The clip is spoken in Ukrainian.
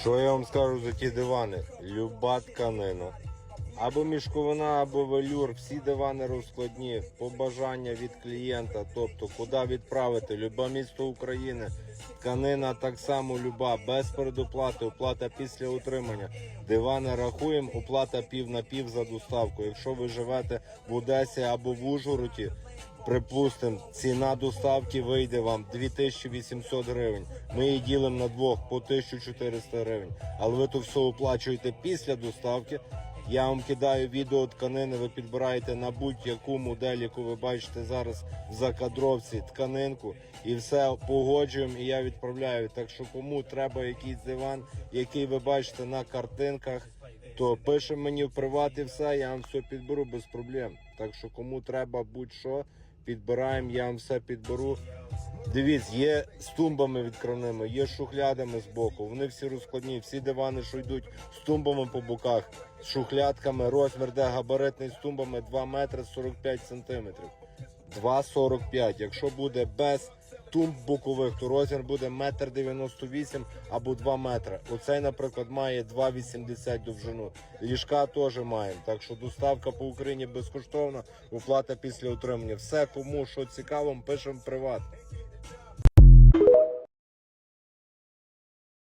Що я вам скажу за ті дивани? Люба тканина. Або мішковина, або велюр, всі дивани розкладні, побажання від клієнта, тобто куди відправити, любе місто України, тканина так само люба, без передоплати, оплата після отримання. Дивани рахуємо, оплата пів на пів за доставку. Якщо ви живете в Одесі або в Ужгороді, Припустимо, ціна доставки вийде вам 2800 гривень. Ми її ділимо на двох по 1400 гривень. Але ви то все оплачуєте після доставки. Я вам кидаю відео тканини, ви підбираєте на будь-яку модель, яку ви бачите зараз в закадровці тканинку, і все погоджуємо, і я відправляю. Так що кому треба якийсь диван, який ви бачите на картинках, то пише мені в приват і все, я вам все підберу без проблем. Так що кому треба будь-що, підбираємо, я вам все підберу. Дивіться, є з тумбами відкривними, є з шухлядами з боку. Вони всі розкладні, всі дивани, що йдуть з тумбами по боках, з шухлядками, розмір, де габаритний з тумбами 2 метри 45 сантиметрів. 2,45. Якщо буде без тумб бокових, то розмір буде 1,98 м або 2 метри. Оцей, наприклад, має 2,80 довжину. Ліжка теж маємо. Так що доставка по Україні безкоштовна, оплата після отримання. Все, кому що цікаво, пишемо приват.